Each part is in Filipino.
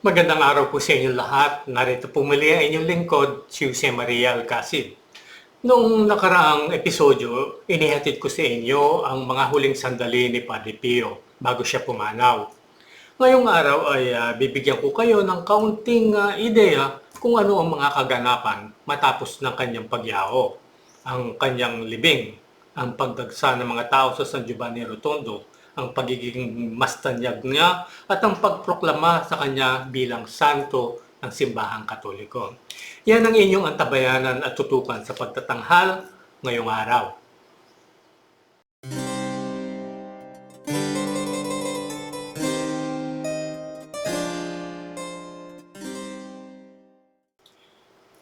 Magandang araw po sa inyo lahat. Narito po muli ang inyong lingkod, si Jose Maria Alcacid. Noong nakaraang episodyo, inihatid ko sa inyo ang mga huling sandali ni Padre Pio bago siya pumanaw. Ngayong araw ay ah, bibigyan ko kayo ng kaunting ah, ideya kung ano ang mga kaganapan matapos ng kanyang pagyao, ang kanyang libing, ang pagdagsa ng mga tao sa San Giovanni Rotondo, ang pagiging mastanyag niya at ang pagproklama sa kanya bilang santo ng simbahang katoliko. Yan ang inyong antabayanan at tutukan sa pagtatanghal ngayong araw.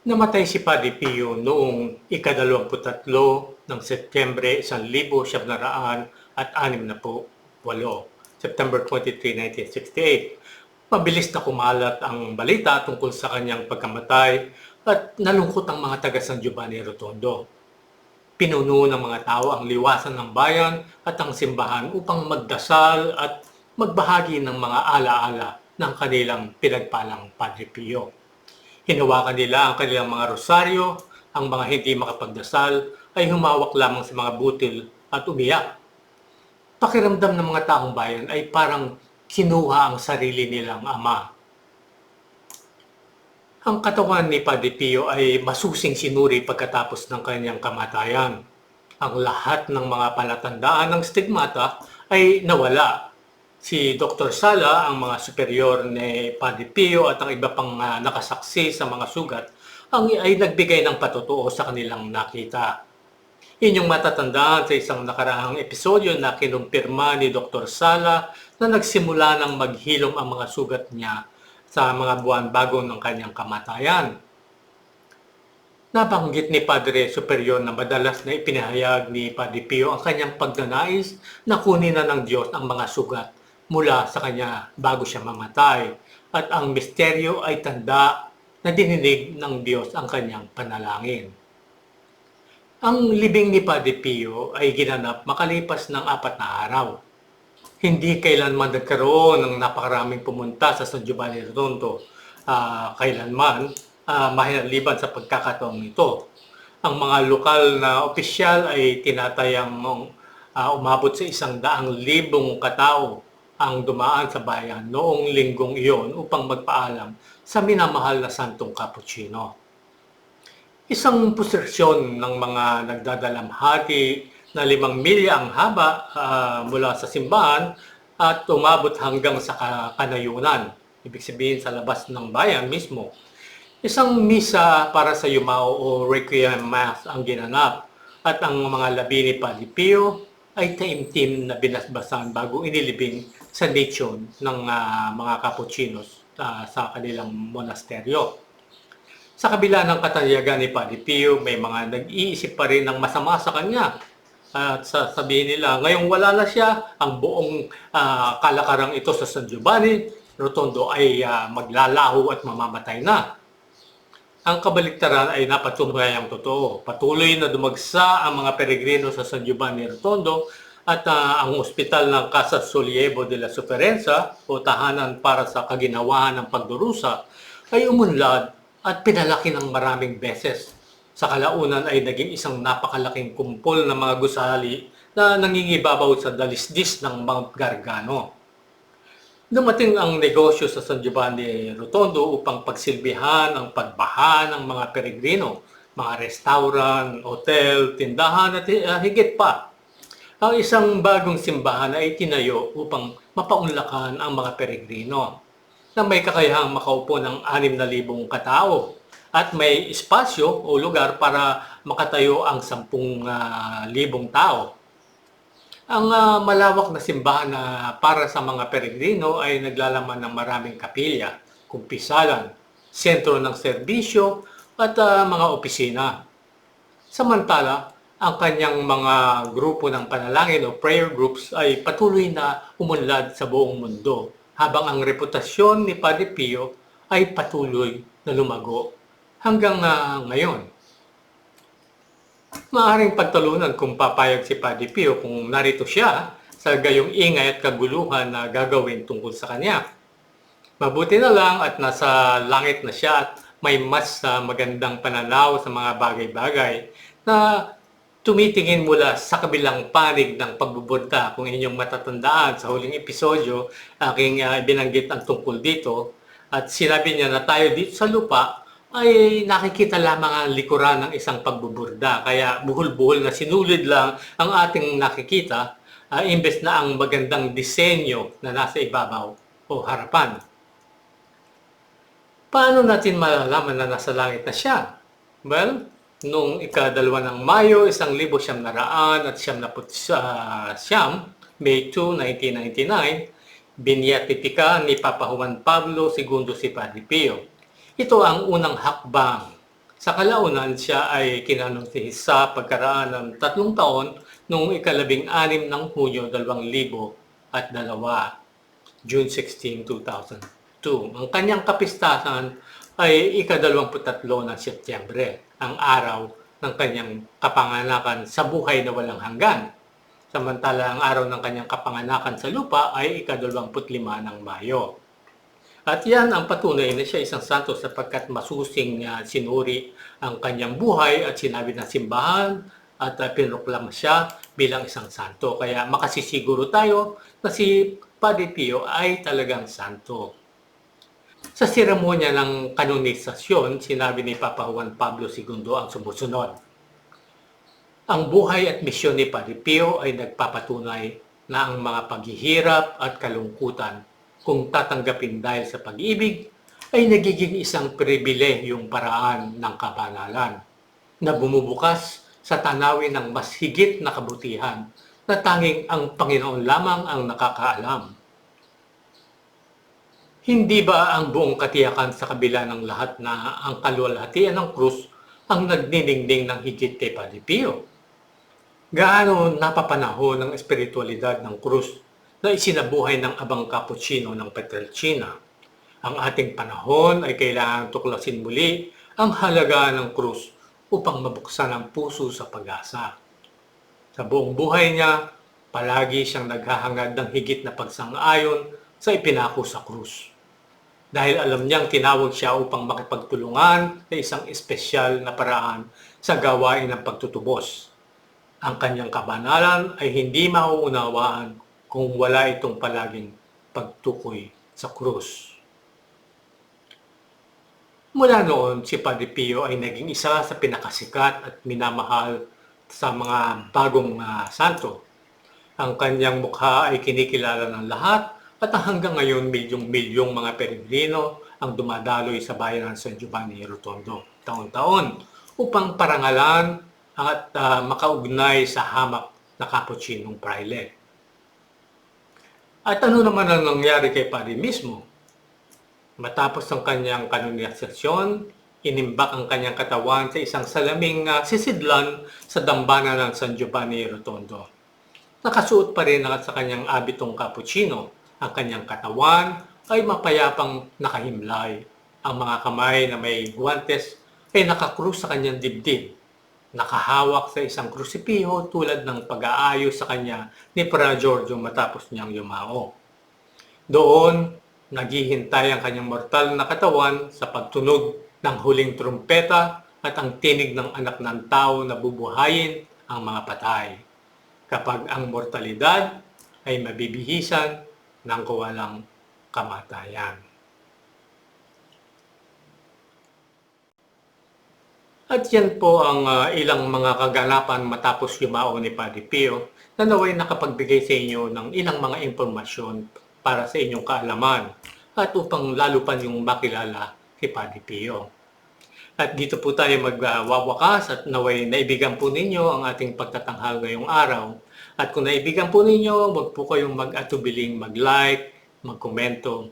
Namatay si Padre Pio noong ikadalawamput-tatlo ng Setyembre 1968 at anim na po September 23, 1968. Mabilis na kumalat ang balita tungkol sa kanyang pagkamatay at nalungkot ang mga taga San Giovanni Rotondo. Pinuno ng mga tao ang liwasan ng bayan at ang simbahan upang magdasal at magbahagi ng mga alaala ng kanilang pinagpalang Padre Pio. Hinawakan nila ang kanilang mga rosaryo, ang mga hindi makapagdasal ay humawak lamang sa mga butil at umiyak. Pakiramdam ng mga taong bayan ay parang kinuha ang sarili nilang ama. Ang katawan ni Padre Pio ay masusing sinuri pagkatapos ng kanyang kamatayan. Ang lahat ng mga palatandaan ng stigmata ay nawala si Dr. Sala, ang mga superior ni Padre Pio at ang iba pang ah, nakasaksi sa mga sugat, ang ay nagbigay ng patutuo sa kanilang nakita. Inyong matatandaan sa isang nakaraang episodyo na kinumpirma ni Dr. Sala na nagsimula ng maghilom ang mga sugat niya sa mga buwan bago ng kanyang kamatayan. Nabanggit ni Padre Superior na madalas na ipinahayag ni Padre Pio ang kanyang pagnanais na kunin na ng Diyos ang mga sugat mula sa kanya bago siya mamatay. At ang misteryo ay tanda na dininig ng Diyos ang kanyang panalangin. Ang libing ni Padre Pio ay ginanap makalipas ng apat na araw. Hindi kailanman nagkaroon ng napakaraming pumunta sa San Giovanni Redondo. Ah, kailanman, uh, mahinaliban sa pagkakataong ito. Ang mga lokal na opisyal ay tinatayang ah, umabot sa isang daang libong katao ang dumaan sa bayan noong linggong iyon upang magpaalam sa minamahal na Santong Cappuccino. Isang posisyon ng mga nagdadalamhati na limang milya ang haba ah, mula sa simbahan at umabot hanggang sa ka- kanayunan, ibig sabihin sa labas ng bayan mismo. Isang misa para sa yumao o Requiem Mass ang ginanap at ang mga labi ni Padre Pio ay taimtim na binasbasan bago inilibing sa nicho ng ah, mga Capuchinos ah, sa kanilang monasteryo. Sa kabila ng katayagan ni Padre Pio, may mga nag-iisip pa rin ng masama sa kanya. At sasabihin nila, ngayong wala na siya, ang buong ah, kalakarang ito sa San Giovanni, Rotondo ay ah, maglalaho at mamamatay na. Ang kabaliktaran ay napatunay ang totoo. Patuloy na dumagsa ang mga peregrino sa San Giovanni Rotondo at ah, ang ospital ng Casa Sollievo de la Sofferenza o tahanan para sa kaginawahan ng pagdurusa ay umunlad at pinalaki ng maraming beses. Sa kalaunan ay naging isang napakalaking kumpol ng mga gusali na nangingibabaw sa dalisdis ng Mount Gargano. Dumating ang negosyo sa San Giovanni Rotondo upang pagsilbihan ang pagbaha ng mga peregrino, mga restaurant, hotel, tindahan at uh, higit pa. Ang isang bagong simbahan ay tinayo upang mapaunlakan ang mga peregrino na may kakayahang makaupo ng 6,000 katao at may espasyo o lugar para makatayo ang 10,000 tao. Ang ah, malawak na simbahan na para sa mga peregrino ay naglalaman ng maraming kapilya, kumpisalan, sentro ng serbisyo at ah, mga opisina. Samantala, ang kanyang mga grupo ng panalangin o prayer groups ay patuloy na umunlad sa buong mundo habang ang reputasyon ni Padre Pio ay patuloy na lumago hanggang ah, ngayon. Maaring pagtalunan kung papayag si Padre Pio kung narito siya sa gayong ingay at kaguluhan na gagawin tungkol sa kanya. Mabuti na lang at nasa langit na siya at may mas ah, magandang pananaw sa mga bagay-bagay na tumitingin mula sa kabilang panig ng pagbubunta. Kung inyong matatandaan sa huling episodyo, aking uh, binanggit ang tungkol dito at sinabi niya na tayo dito sa lupa ay nakikita lamang ang likuran ng isang pagbuburda. Kaya buhol-buhol na sinulid lang ang ating nakikita uh, imbes na ang magandang disenyo na nasa ibabaw o harapan. Paano natin malalaman na nasa langit na siya? Well, nung ikadalwa ng Mayo, isang libo siyam na raan at siyam na put, uh, siyam, May 2, 1999, binyatitika ni Papa Juan Pablo II si Padre Pio. Ito ang unang hakbang. Sa kalaunan, siya ay kinanunsihis sa pagkaraan ng tatlong taon noong ikalabing anim ng Hunyo 2000 at dalawa, June 16, 2000. 2. Ang kanyang kapistasan ay ikadalawamputatlo ng Setyembre, ang araw ng kanyang kapanganakan sa buhay na walang hanggan. Samantala ang araw ng kanyang kapanganakan sa lupa ay ikadalawamput-lima ng Mayo. At yan ang patunay na siya isang santo sapagkat masusing niya sinuri ang kanyang buhay at sinabi ng simbahan at uh, pinroklama siya bilang isang santo. Kaya makasisiguro tayo na si Padre Pio ay talagang santo. Sa seremonya ng kanonisasyon, sinabi ni Papa Juan Pablo II ang sumusunod. Ang buhay at misyon ni Padre Pio ay nagpapatunay na ang mga paghihirap at kalungkutan kung tatanggapin dahil sa pag-ibig ay nagiging isang pribilehiyong paraan ng kabanalan na bumubukas sa tanawin ng mas higit na kabutihan na tanging ang Panginoon lamang ang nakakaalam. Hindi ba ang buong katiyakan sa kabila ng lahat na ang kaluwalhatian ng krus ang nagniningning ng higit kay Padre Pio? Gaano napapanahon ng espiritualidad ng krus na isinabuhay ng abang cappuccino ng Petrelcina? Ang ating panahon ay kailangan tuklasin muli ang halaga ng krus upang mabuksan ang puso sa pag-asa. Sa buong buhay niya, palagi siyang naghahangad ng higit na pagsang-ayon sa ipinako sa krus dahil alam niyang tinawag siya upang makipagtulungan sa isang espesyal na paraan sa gawain ng pagtutubos. Ang kanyang kabanalan ay hindi mauunawaan kung wala itong palaging pagtukoy sa krus. Mula noon, si Padre Pio ay naging isa sa pinakasikat at minamahal sa mga bagong uh, santo. Ang kanyang mukha ay kinikilala ng lahat at hanggang ngayon, milyong-milyong mga peregrino ang dumadaloy sa bayan ng San Giovanni Rotondo taon-taon upang parangalan at uh, makaugnay sa hamak na Capuchinong Praile. At ano naman ang nangyari kay Padre mismo? Matapos ang kanyang kanonisasyon, inimbak ang kanyang katawan sa isang salaming uh, sisidlan sa dambana ng San Giovanni Rotondo. Nakasuot pa rin sa kanyang abitong cappuccino ang kanyang katawan ay mapayapang nakahimlay. Ang mga kamay na may guwantes ay nakakrus sa kanyang dibdib. Nakahawak sa isang krusipiho tulad ng pag-aayos sa kanya ni Pra Giorgio matapos niyang yumao. Doon, naghihintay ang kanyang mortal na katawan sa pagtunog ng huling trumpeta at ang tinig ng anak ng tao na bubuhayin ang mga patay. Kapag ang mortalidad ay mabibihisan, ng kawalang kamatayan. At yan po ang uh, ilang mga kaganapan matapos yumao ni Padre Pio na naway nakapagbigay sa inyo ng ilang mga impormasyon para sa inyong kaalaman at upang lalo pa niyong makilala kay Padre Pio. At dito po tayo magwawakas at naway naibigan po ninyo ang ating pagtatanghal ngayong araw at kung naibigan po ninyo, wag po kayong mag-atubiling mag-like, mag-komento,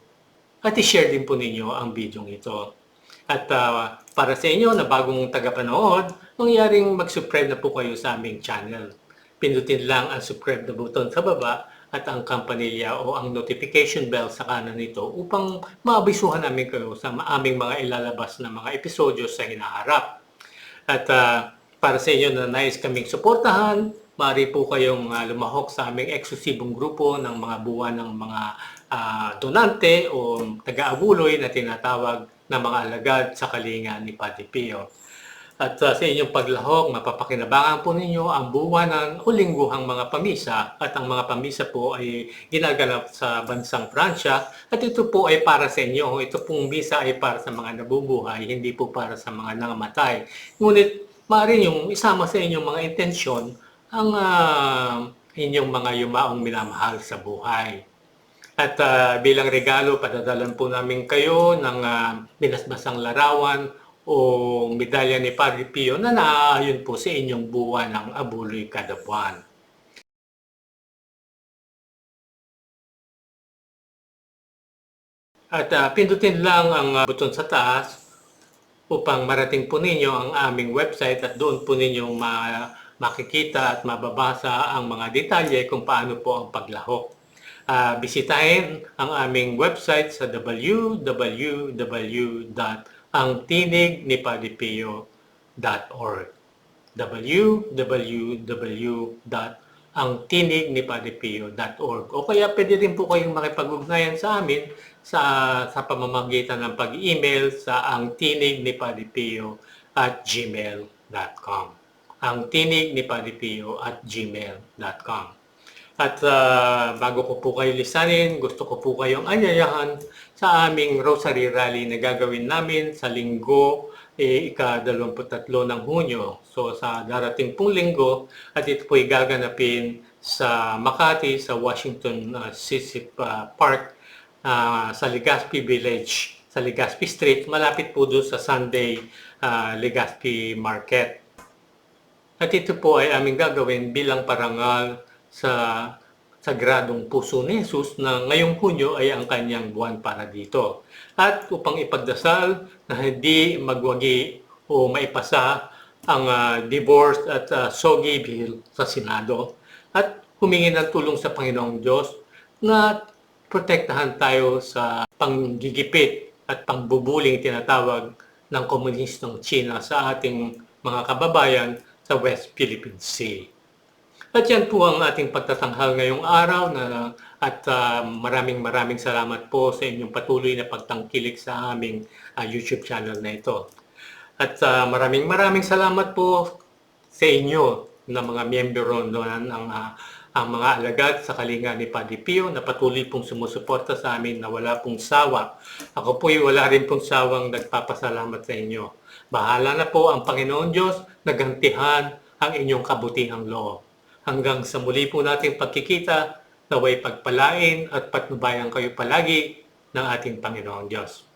at i-share din po ninyo ang video ito. At uh, para sa inyo na bagong tagapanood, mangyaring mag-subscribe na po kayo sa aming channel. Pindutin lang ang subscribe na button sa baba at ang kampanilya o ang notification bell sa kanan nito upang maabisuhan namin kayo sa aming mga ilalabas na mga episodyo sa hinaharap. At uh, para sa inyo na nais kaming suportahan, Maaari po kayong uh, lumahok sa aming eksklusibong grupo ng mga buwan ng mga ah, donante o taga-abuloy na tinatawag na mga alagad sa kalinga ni Padre Pio. At ah, sa inyong paglahok, mapapakinabangan po ninyo ang buwanan o lingguhang mga pamisa at ang mga pamisa po ay ginaganap sa bansang Pransya at ito po ay para sa inyo. Ito pong misa ay para sa mga nabubuhay, hindi po para sa mga nangamatay. Ngunit maaari yung isama sa inyong mga intensyon ang ah, inyong mga yumaong minamahal sa buhay. At ah, bilang regalo, padadalan po namin kayo ng ah, binasbasang larawan o medalya ni Padre Pio na naaayon po sa inyong buwan ng abuloy kada buwan. At ah, pindutin lang ang ah, buton sa taas upang marating po ninyo ang aming website at doon po ninyo ma- makikita at mababasa ang mga detalye kung paano po ang paglahok. Ah, bisitahin ang aming website sa www.angtinignipadiPio.org www.angtinignipadiPio.org o kaya pwede rin po kayong makipag-ugnayan sa amin sa sa pamamagitan ng pag-email sa angtinignipadiPio at gmail.com ang tinig ni Padre Pio at gmail.com at ah, bago ko po kayo lisanin, gusto ko po kayong anyayahan sa aming Rosary Rally na gagawin namin sa linggo eh, ika-23 ng Hunyo. So sa darating pong linggo at ito po ay gaganapin sa Makati, sa Washington uh, Sisip ah, Park, ah, sa Legazpi Village, sa Legazpi Street, malapit po doon sa Sunday ah, Legazpi Market. At ito po ay aming gagawin bilang parangal sa sagradong puso ni Jesus na ngayong Hunyo ay ang kanyang buwan para dito. At upang ipagdasal na hindi magwagi o maipasa ang ah, divorce at ah, SOGI bill sa Senado at humingi ng tulong sa Panginoong Diyos na protektahan tayo sa panggigipit at pangbubuling tinatawag ng komunistong China sa ating mga kababayan sa West Philippine Sea. At yan po ang ating pagtatanghal ngayong araw na at ah, maraming maraming salamat po sa inyong patuloy na pagtangkilik sa aming ah, YouTube channel na ito. At ah, maraming maraming salamat po sa inyo na mga miyembro doon ang ah, ang mga alagad sa kalinga ni Padre Pio na patuloy pong sumusuporta sa amin na wala pong sawa. Ako po'y wala rin pong sawang nagpapasalamat sa inyo. Bahala na po ang Panginoon Diyos na gantihan ang inyong kabutihang loob. Hanggang sa muli po nating pagkikita, naway pagpalain at patnubayan kayo palagi ng ating Panginoong Diyos.